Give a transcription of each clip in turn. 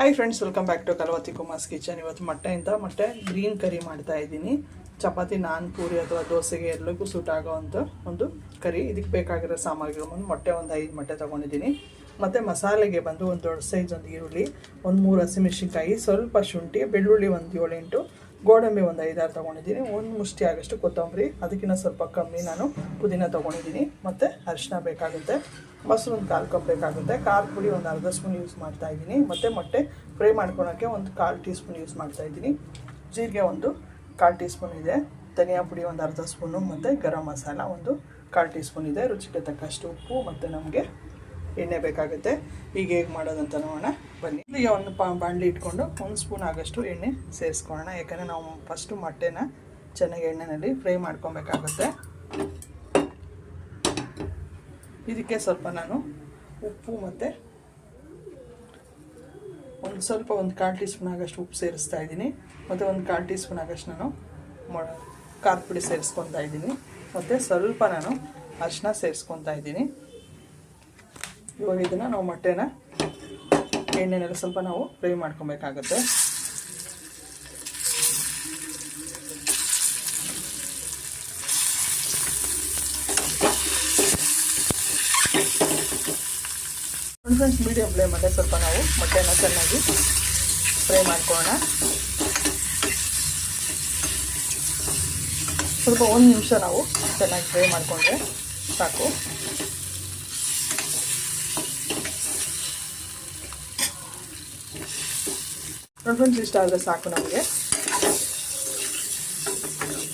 Hi friends welcome back to Kalavathi Kumar's kitchen ಇವತ್ತು ಮೊಟ್ಟೆಯಿಂದ ಮೊಟ್ಟೆ ಗ್ರೀನ್ ಕರಿ ಮಾಡ್ತಾ ಇದ್ದೀನಿ. ಚಪಾತಿ ನಾನ್ ಪೂರಿ ಅಥವಾ ದೋಸೆಗೆ ಎಲ್ಲರಿಗೂ ಸೂಟ್ ಆಗೋವಂಥ ಒಂದು ಕರಿ ಇದಕ್ಕೆ ಬೇಕಾಗಿರೋ ಸಾಮಗ್ರಿ ಒಂದು ಮೊಟ್ಟೆ ಒಂದು ಐದು ಮೊಟ್ಟೆ ತೊಗೊಂಡಿದ್ದೀನಿ. ಮತ್ತು ಮಸಾಲೆಗೆ ಬಂದು ಒಂದು ದೊಡ್ಡ ಸೈಜ್ ಒಂದು ಈರುಳ್ಳಿ, ಒಂದು ಮೂರು ಹಸಿಮೆಣಸಿನ್ಕಾಯಿ ಸ್ವಲ್ಪ ಶುಂಠಿ, ಬೆಳ್ಳುಳ್ಳಿ ಒಂದು ಏಳೆಂಟು ಗೋಡಂಬಿ ಒಂದು ಐದಾರು ತೊಗೊಂಡಿದ್ದೀನಿ. ಒಂದು ಮುಷ್ಟಿ ಆಗಷ್ಟು ಕೊತ್ತಂಬರಿ ಅದಕ್ಕಿಂತ ಸ್ವಲ್ಪ ಕಮ್ಮಿ ನಾನು ಪುದೀನ ತೊಗೊಂಡಿದ್ದೀನಿ. ಮತ್ತು ಅರಿಶಿನ ಬೇಕಾಗುತ್ತೆ ಮೊಸರು ಒಂದು ಕಾಲು ಕಪ್ ಬೇಕಾಗುತ್ತೆ. ಕಾಲು ಪುಡಿ ಒಂದು ಅರ್ಧ ಸ್ಪೂನ್ ಯೂಸ್ ಮಾಡ್ತಾ ಇದ್ದೀನಿ. ಮತ್ತು ಮೊಟ್ಟೆ ಫ್ರೈ ಮಾಡ್ಕೊಳೋಕ್ಕೆ ಒಂದು ಕಾಲು ಟೀ ಸ್ಪೂನ್ ಯೂಸ್ ಮಾಡ್ತಾ ಇದ್ದೀನಿ. ಜೀರಿಗೆ ಒಂದು ಕಾಲು ಟೀ ಸ್ಪೂನ್ ಇದೆ. ಧನಿಯಾ ಪುಡಿ ಒಂದು ಅರ್ಧ ಸ್ಪೂನು, ಮತ್ತು ಗರಂ ಮಸಾಲ ಒಂದು ಕಾಲು ಟೀ ಸ್ಪೂನ್ ಇದೆ. ರುಚಿಗೆ ತಕ್ಕಷ್ಟು ಉಪ್ಪು ಮತ್ತು ನಮಗೆ ಎಣ್ಣೆ ಬೇಕಾಗುತ್ತೆ. ಈಗ ಹೇಗೆ ಮಾಡೋದಂತ ನೋಡೋಣ. ಬನ್ನಿ. ಈಗ ಒಂದು ಪಾ ಬಾಣಲಿ ಇಟ್ಕೊಂಡು ಒಂದು ಸ್ಪೂನ್ ಆಗೋಷ್ಟು ಎಣ್ಣೆ ಸೇರಿಸ್ಕೊಳ್ಳೋಣ. ಯಾಕಂದರೆ ನಾವು ಫಸ್ಟು ಮೊಟ್ಟೆನ ಚೆನ್ನಾಗಿ ಎಣ್ಣೆಯಲ್ಲಿ ಫ್ರೈ ಮಾಡ್ಕೊಬೇಕಾಗುತ್ತೆ. ಇದಕ್ಕೆ ಸ್ವಲ್ಪ ನಾನು ಉಪ್ಪು ಮತ್ತು ಒಂದು ಸ್ವಲ್ಪ ಒಂದು ಕಾಲು ಟೀ ಸ್ಪೂನ್ ಆಗೋಷ್ಟು ಉಪ್ಪು ಸೇರಿಸ್ತಾ ಇದ್ದೀನಿ. ಮತ್ತು ಒಂದು ಕಾಲು ಟೀ ಸ್ಪೂನ್ ಆಗೋಷ್ಟು ನಾನು ಮೊ ಖಾರದ ಪುಡಿ ಸೇರಿಸ್ಕೊತಾ ಇದ್ದೀನಿ. ಮತ್ತು ಸ್ವಲ್ಪ ನಾನು ಅರಿಶಿನ ಸೇರಿಸ್ಕೊತಾ ಇದ್ದೀನಿ. ಇವಾಗ ಇದನ್ನು ನಾವು ಮೊಟ್ಟೆನ ಎಣ್ಣೆನೆಲ್ಲ ಸ್ವಲ್ಪ ನಾವು ಫ್ರೈ ಮಾಡ್ಕೊಬೇಕಾಗತ್ತೆ. ಫ್ರೆಂಡ್ಸ್ ಮೀಡಿಯಂ ಫ್ಲೇಮಲ್ಲೇ ಸ್ವಲ್ಪ ನಾವು ಮೊಟ್ಟೆನ ಚೆನ್ನಾಗಿ ಫ್ರೈ ಮಾಡ್ಕೊಳ್ಳೋಣ. ಸ್ವಲ್ಪ ಒಂದು ನಿಮಿಷ ನಾವು ಚೆನ್ನಾಗಿ ಫ್ರೈ ಮಾಡಿಕೊಂಡ್ರೆ ಸಾಕು. ಫ್ರೆಂಡ್ಸ್ ಇಷ್ಟ ಆದರೆ ಸಾಕು ನಮಗೆ.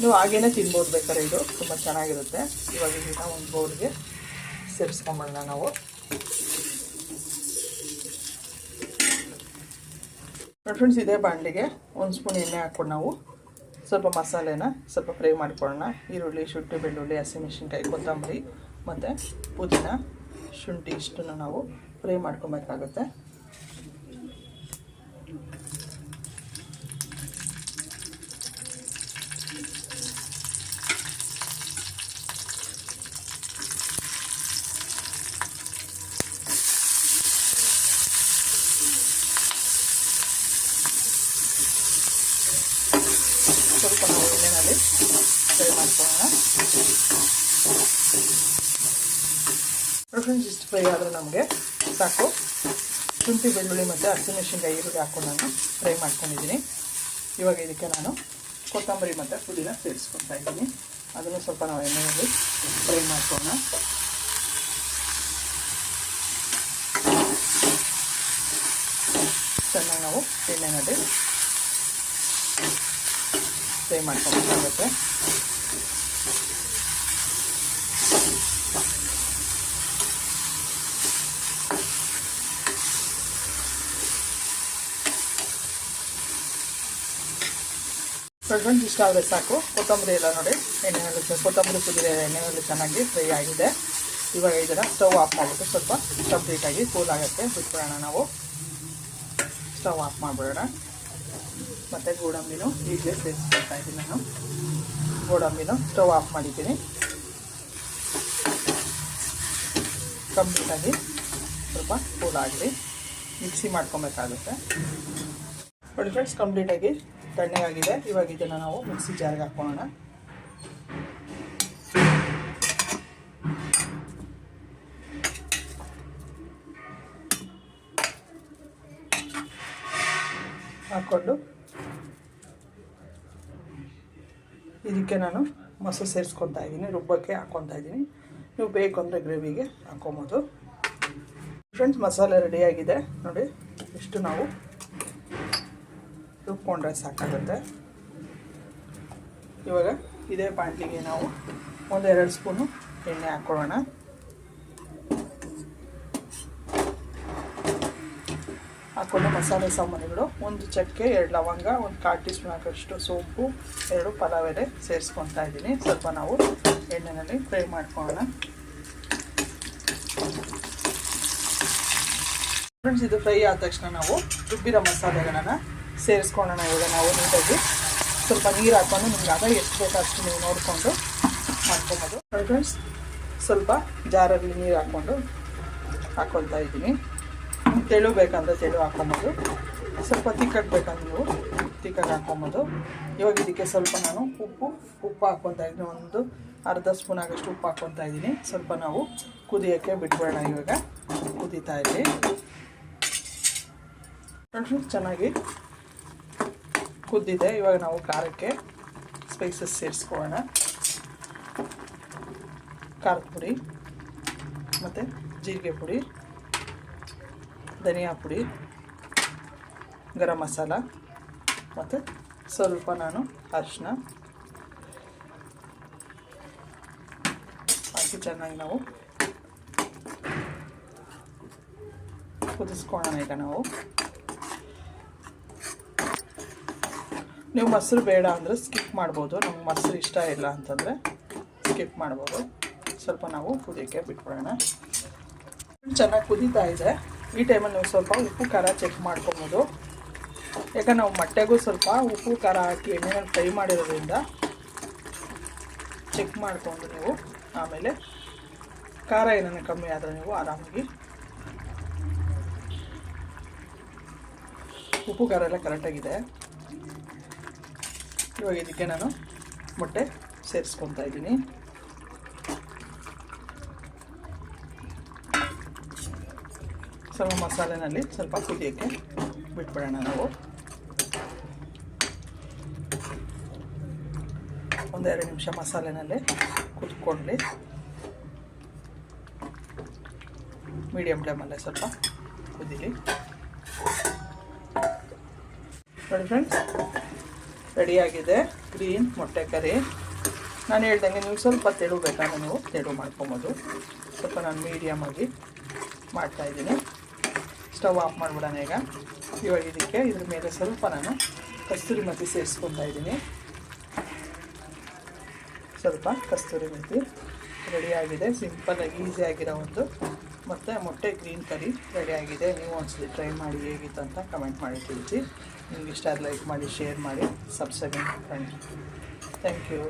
ನೀವು ಹಾಗೇನೆ ತಿನ್ಬೋದು ಬೇಕಾದ್ರೆ ಇದು. ತುಂಬ ಚೆನ್ನಾಗಿರುತ್ತೆ. ಇವಾಗ ಇದನ್ನ ಒಂದು ಬೌಲ್ಗೆ ಸೇರಿಸ್ಕೊಂಬೋಣ ನಾವು. ಫ್ರೆಂಡ್ಸ್ ಇದೇ ಬಾಣಲಿಗೆ ಒಂದು ಸ್ಪೂನ್ ಎಣ್ಣೆ ಹಾಕ್ಕೊಂಡು ನಾವು ಸ್ವಲ್ಪ ಮಸಾಲೆನ ಸ್ವಲ್ಪ ಫ್ರೈ ಮಾಡ್ಕೊಳ್ಳೋಣ. ಈರುಳ್ಳಿ, ಶುಂಠಿ, ಬೆಳ್ಳುಳ್ಳಿ, ಹಸಿಮೆಣಸಿನ್ಕಾಯಿ, ಕೊತ್ತಂಬರಿ ಮತ್ತು ಪುದೀನ, ಶುಂಠಿ ಇಷ್ಟನ್ನು ನಾವು ಫ್ರೈ ಮಾಡ್ಕೊಬೇಕಾಗುತ್ತೆ ಸ್ವಲ್ಪ ನಾವು ಎಣ್ಣೆನಲ್ಲಿ ಫ್ರೈ ಮಾಡ್ಕೊಳ್ಳೋಣ ಫ್ರೆಂಡ್ಸ್ ಇಷ್ಟು ಫ್ರೈ ಆದರೆ ನಮಗೆ ಸಾಕು. ಶುಂಠಿ, ಬೆಳ್ಳುಳ್ಳಿ ಮತ್ತು ಹಸಿಮೆಣಸಿನ್ಕಾಯಿ ಈರುಳ್ಳಿ ಹಾಕೊಂಡು ನಾನು ಫ್ರೈ ಮಾಡ್ಕೊಂಡಿದ್ದೀನಿ. ಇವಾಗ ಇದಕ್ಕೆ ನಾನು ಕೊತ್ತಂಬರಿ ಮತ್ತು ಪುದೀನ ಸೇರಿಸ್ಕೊತಾ ಇದ್ದೀನಿ. ಅದನ್ನು ಸ್ವಲ್ಪ ನಾವು ಎಣ್ಣೆಯಲ್ಲಿ ಫ್ರೈ ಮಾಡ್ಕೊಳ್ಳೋಣ. ಚೆನ್ನಾಗಿ ನಾವು ಎಣ್ಣೆನಲ್ಲಿ ಫ್ರೈ ಮಾಡ್ಕೊಬೇಕಾಗುತ್ತೆ ಫ್ರೆಂಡ್ಸ್ ಇಷ್ಟ ಆದರೆ ಸಾಕು. ಕೊತ್ತಂಬರಿ ಎಲ್ಲ ನೋಡಿ. ಎಣ್ಣೆಯಲ್ಲಿ ಕೊತ್ತಂಬರಿ ಕುದಿರೆ ಎಣ್ಣೆಯಲ್ಲಿ ಚೆನ್ನಾಗಿ ಫ್ರೈ ಆಗಿದೆ. ಇವಾಗ ಇದನ್ನು ಸ್ಟವ್ ಆಫ್ ಮಾಡಿಬಿಟ್ಟು ಸ್ವಲ್ಪ ಕಂಪ್ಲೀಟಾಗಿ ಕೂಲ್ ಆಗುತ್ತೆ ಬಿಟ್ಬಿಡೋಣ ನಾವು. ಸ್ಟವ್ ಆಫ್ ಮಾಡಿಬಿಡೋಣ. ಮತ್ತು ಗೋಡಂಬಿನೂ ಈಗಲೇ ಸೇರಿಸ್ಕೊಳ್ತಾ ಇದ್ದೀನಿ ನಾನು. ಗೋಡಂಬಿನೂ ಸ್ಟವ್ ಆಫ್ ಮಾಡಿದ್ದೀನಿ. ಕಂಪ್ಲೀಟಾಗಿ ಸ್ವಲ್ಪ ಕೂಲ್ ಆಗಲಿ ಮಿಕ್ಸಿ ಮಾಡ್ಕೊಬೇಕಾಗುತ್ತೆ. ನೋಡಿ ಫ್ರೆಂಡ್ಸ್ ಕಂಪ್ಲೀಟಾಗಿ ತಣ್ಣಗಾಗಿದೆ. ಇವಾಗ ಇದನ್ನು ನಾವು ಮಿಕ್ಸಿ ಜಾರ್ಗೆ ಹಾಕ್ಕೊಳ್ಳೋಣ ಹಾಕ್ಕೊಂಡು ಇದಕ್ಕೆ ನಾನು ಮೊಸರು ಸೇರಿಸ್ಕೊತಾ ಇದ್ದೀನಿ, ರುಬ್ಬಕ್ಕೆ ಹಾಕ್ಕೊತಾ ಇದ್ದೀನಿ. ನೀವು ಬೇಕು ಅಂದರೆ ಗ್ರೇವಿಗೆ ಹಾಕ್ಕೊಬೋದು. ಫ್ರೆಂಡ್ಸ್ ಮಸಾಲೆ ರೆಡಿಯಾಗಿದೆ ನೋಡಿ ಇಷ್ಟು ನಾವು ರುಬ್ಕೊಂಡ್ರೆ ಸಾಕಾಗುತ್ತೆ. ಇವಾಗ ಇದೇ ಬಾಣಲಿಗೆ ನಾವು ಒಂದು ಎರಡು ಸ್ಪೂನು ಎಣ್ಣೆ ಹಾಕ್ಕೊಳ್ಳೋಣ. ಹಾಕ್ಕೊಂಡು ಮಸಾಲೆ ಸಾಮಾನುಗಳು, ಒಂದು ಚಕ್ಕೆ, ಎರಡು ಲವಂಗ, ಒಂದು ಕಾಲು ಟೀ ಸ್ಪೂನ್ ಹಾಕೋಷ್ಟು ಸೋಂಪು, ಎರಡು ಪಲಾವ್ ಎಲೆ ಸೇರಿಸ್ಕೊತಾ ಇದ್ದೀನಿ. ಸ್ವಲ್ಪ ನಾವು ಎಣ್ಣೆಯಲ್ಲಿ ಫ್ರೈ ಮಾಡ್ಕೊಳ್ಳೋಣ. ಫ್ರೆಂಡ್ಸ್, ಇದು ಫ್ರೈ ಆದ ತಕ್ಷಣ ನಾವು ರುಬ್ಬಿರೋ ಮಸಾಲೆಗಳನ್ನು ಸೇರಿಸ್ಕೊಳ್ಳೋಣ ಇವಾಗ ನಾವು ನೀಟಾಗಿ ಸ್ವಲ್ಪ ನೀರು ಹಾಕ್ಕೊಂಡು ನಿಮ್ಗೆ ಆಗ ಎಷ್ಟು ಬೇಕು ಅಷ್ಟು ನೀವು ನೋಡಿಕೊಂಡು ಮಾಡ್ಕೊಬೋದು. ಫ್ರೆಂಡ್ಸ್ ಸ್ವಲ್ಪ ಜಾರಲ್ಲಿ ನೀರು ಹಾಕ್ಕೊಂಡು ಹಾಕ್ಕೊಳ್ತಾ ಇದ್ದೀನಿ. ತೆಳು ಬೇಕಂದ್ರೆ ತೆಳು ಹಾಕ್ಕೊಬೋದು ಸ್ವಲ್ಪ ತಿಕ್ಕಾಗಿ ಬೇಕಂದ್ರೆ ನೀವು ತಿಕ್ಕಾಗಿ ಹಾಕ್ಕೊಬೋದು ಇವಾಗ ಇದಕ್ಕೆ ಸ್ವಲ್ಪ ನಾನು ಉಪ್ಪು ಉಪ್ಪು ಹಾಕ್ಕೊತಾ ಇದ್ದೀನಿ. ಒಂದು ಅರ್ಧ ಸ್ಪೂನ್ ಆಗಷ್ಟು ಉಪ್ಪು ಹಾಕ್ಕೊತಾ ಇದ್ದೀನಿ. ಸ್ವಲ್ಪ ನಾವು ಕುದಿಯೋಕ್ಕೆ ಬಿಟ್ಬಿಡೋಣ ಇವಾಗ. ಕುದೀತಾ ನೋಡ್ರಿ ಚೆನ್ನಾಗಿ ಕುದ್ದಿದೆ, ಇವಾಗ ನಾವು ಖಾರಕ್ಕೆ ಸ್ಪೈಸಸ್ ಸೇರಿಸ್ಕೊಳ್ಳೋಣ. ಖಾರದ ಪುಡಿ, ಮತ್ತು ಜೀರಿಗೆ ಪುಡಿ, ಧನಿಯಾ ಪುಡಿ, ಗರಂ ಮಸಾಲ, ಮತ್ತು ಸ್ವಲ್ಪ ನಾನು ಅರಿಶಿನ ಹಾಕಿ ಚೆನ್ನಾಗಿ ನಾವು ಕುದಿಸ್ಕೊಳ್ಳೋಣ ಈಗ ನಾವು. ನೀವು ಮೊಸರು ಬೇಡ ಅಂದರೆ ಸ್ಕಿಪ್ ಮಾಡ್ಬೋದು. ನಮ್ಗೆ ಮೊಸರು ಇಷ್ಟ ಇಲ್ಲ ಅಂತಂದರೆ ಸ್ಕಿಪ್ ಮಾಡ್ಬೋದು. ಸ್ವಲ್ಪ ನಾವು ಕುದಿಯೋಕ್ಕೆ ಬಿಟ್ಬಿಡೋಣ. ಚೆನ್ನಾಗಿ ಕುದೀತಾ ಇದೆ. ಈ ಟೈಮಲ್ಲಿ ನೀವು ಸ್ವಲ್ಪ ಉಪ್ಪು ಖಾರ ಚೆಕ್ ಮಾಡ್ಕೊಬೋದು. ಯಾಕಂದ್ರೆ ನಾವು ಮೊಟ್ಟೆಗೂ ಸ್ವಲ್ಪ ಉಪ್ಪು ಖಾರ ಹಾಕಿ ಎಣ್ಣೆನಲ್ಲಿ ಫ್ರೈ ಮಾಡಿರೋದ್ರಿಂದ ಚೆಕ್ ಮಾಡಿಕೊಂಡು ನೀವು ಆಮೇಲೆ ಖಾರ ಏನಾನ ಕಮ್ಮಿ ಆದರೆ ನೀವು ಆರಾಮಾಗಿ ಉಪ್ಪು ಖಾರ ಎಲ್ಲ ಕರೆಕ್ಟಾಗಿದೆ ಇವಾಗ ಇದಕ್ಕೆ ನಾನು ಮೊಟ್ಟೆ ಸೇರಿಸ್ಕೊತಾ ಇದ್ದೀನಿ. ಸ್ವಲ್ಪ ಮಸಾಲೆನಲ್ಲಿ ಸ್ವಲ್ಪ ಕುದಿಯೋಕ್ಕೆ ಬಿಟ್ಬಿಡೋಣ ನಾವು. ಒಂದೆರಡು ನಿಮಿಷ ಮಸಾಲೆನಲ್ಲಿ ಕುದ್ಕೊಂಡು ಮೀಡಿಯಮ್ ಫ್ಲೇಮಲ್ಲೇ ಸ್ವಲ್ಪ ಕುದೀಲಿ. ನೋಡಿ ಫ್ರೆಂಡ್ಸ್ ರೆಡಿಯಾಗಿದೆ. ಗ್ರೀನ್ ಮೊಟ್ಟೆ ಕರಿ. ನಾನು ಹೇಳ್ದಂಗೆ ನೀವು ಸ್ವಲ್ಪ ತೆಳು ಬೇಕಾದ್ರೆ ನೀವು ತೆಳು ಮಾಡ್ಕೊಬೋದು. ಸ್ವಲ್ಪ ನಾನು ಮೀಡಿಯಮಾಗಿ ಮಾಡ್ತಾಯಿದ್ದೀನಿ ಸ್ಟವ್ ಆಫ್ ಮಾಡಿಬಿಡೋಣ ಈಗ. ಇವಾಗ ಇದಕ್ಕೆ ಇದ್ರ ಮೇಲೆ ಸ್ವಲ್ಪ ನಾನು ಕಸ್ತೂರಿ ಮೆಥಿ ಸೇರಿಸ್ಕೊತಾ ಇದ್ದೀನಿ. ಸ್ವಲ್ಪ ಕಸ್ತೂರಿ ಮೆಥಿ ರೆಡಿಯಾಗಿದೆ ಸಿಂಪಲ್ಲಾಗಿ ಈಸಿಯಾಗಿರೋ ಒಂದು ಮತ್ತು ಮೊಟ್ಟೆ ಗ್ರೀನ್ ಕರಿ ರೆಡಿ ಆಗಿದೆ. ನೀವು ಒಂದ್ಸಲಿ ಟ್ರೈ ಮಾಡಿ ಹೇಗಿತ್ತು ಅಂತ ಕಮೆಂಟ್ ಮಾಡಿ ತಿಳಿಸಿ. ನಿಮ್ಗೆ ಇಷ್ಟ ಲೈಕ್ ಮಾಡಿ ಶೇರ್ ಮಾಡಿ ಸಬ್ಸ್ಕ್ರೈಬ್ ಮಾಡಿ. Thank you